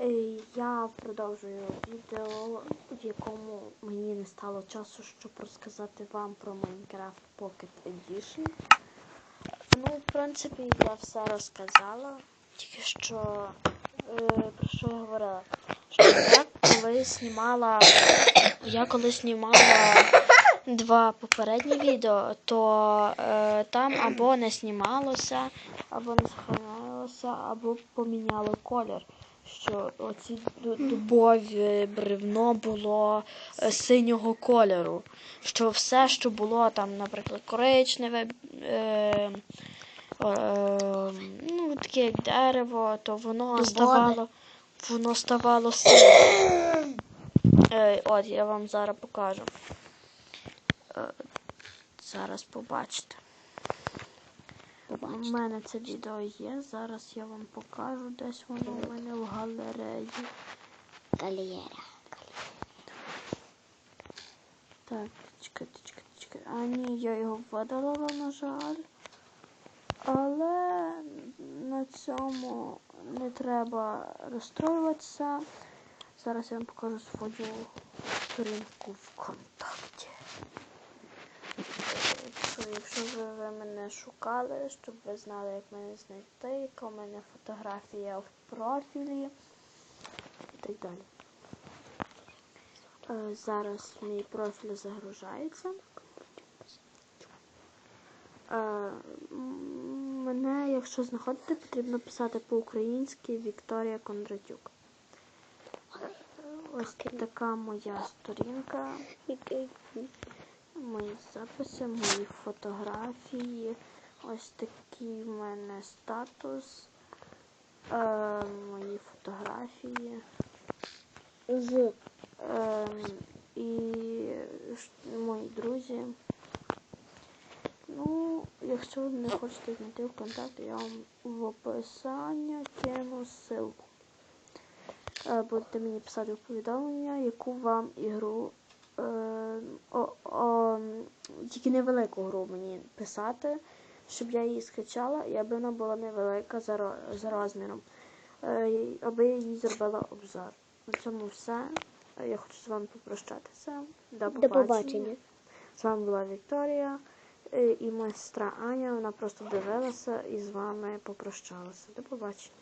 Е, Я продовжую відео, в якому мені не стало часу, щоб розказати вам про Minecraft Pocket Edition. Ну, в принципі, я все розказала. Тільки що е, про що я говорила? Що я коли знімала, я коли знімала два попередні відео, то е, там або не знімалося, або не сохранялося, або поміняло колір. Що оці дубові бревно було е, синього кольору. Що все, що було там, наприклад, коричневе, е, е, ну, таке як дерево, то воно Дубове. ставало, воно ставало синім. Е, от я вам зараз покажу. Е, зараз побачите. У мене це відео є. Зараз я вам покажу, десь воно у мене в галереї. Кальєра. Так, чекайте, чекайте, чекайте. А ні, я його видалила, на жаль. Але на цьому не треба розстроюватися. Зараз я вам покажу свою сторінку ВКонтакті. Якщо, якщо ви, ви мене шукали, щоб ви знали, як мене знайти, яка у мене фотографія в профілі і так далі. Е, Зараз мій профіль загружається. Е, Мене, якщо знаходити, потрібно писати по-українськи Вікторія Кондратюк. Ось така моя сторінка, мої записи, мої фотографії. Ось такий в мене статус, е, мої фотографії. З. Ем, і мої друзі. Ну, якщо ви не хочете знайти ВКонтакті, я вам в описанні кину ссылку. Е, Будете мені писати в повідомлення, яку вам ігру. Е, о, о, тільки невелику гру мені писати, щоб я її скачала, і аби вона була невелика за, за розміром. Е, аби я їй зробила обзор. На цьому все. Е, Я хочу з вами попрощатися. До До побачення. побачення. З вами була Вікторія і моя сестра Аня. Вона просто дивилася і з вами попрощалася. До побачення.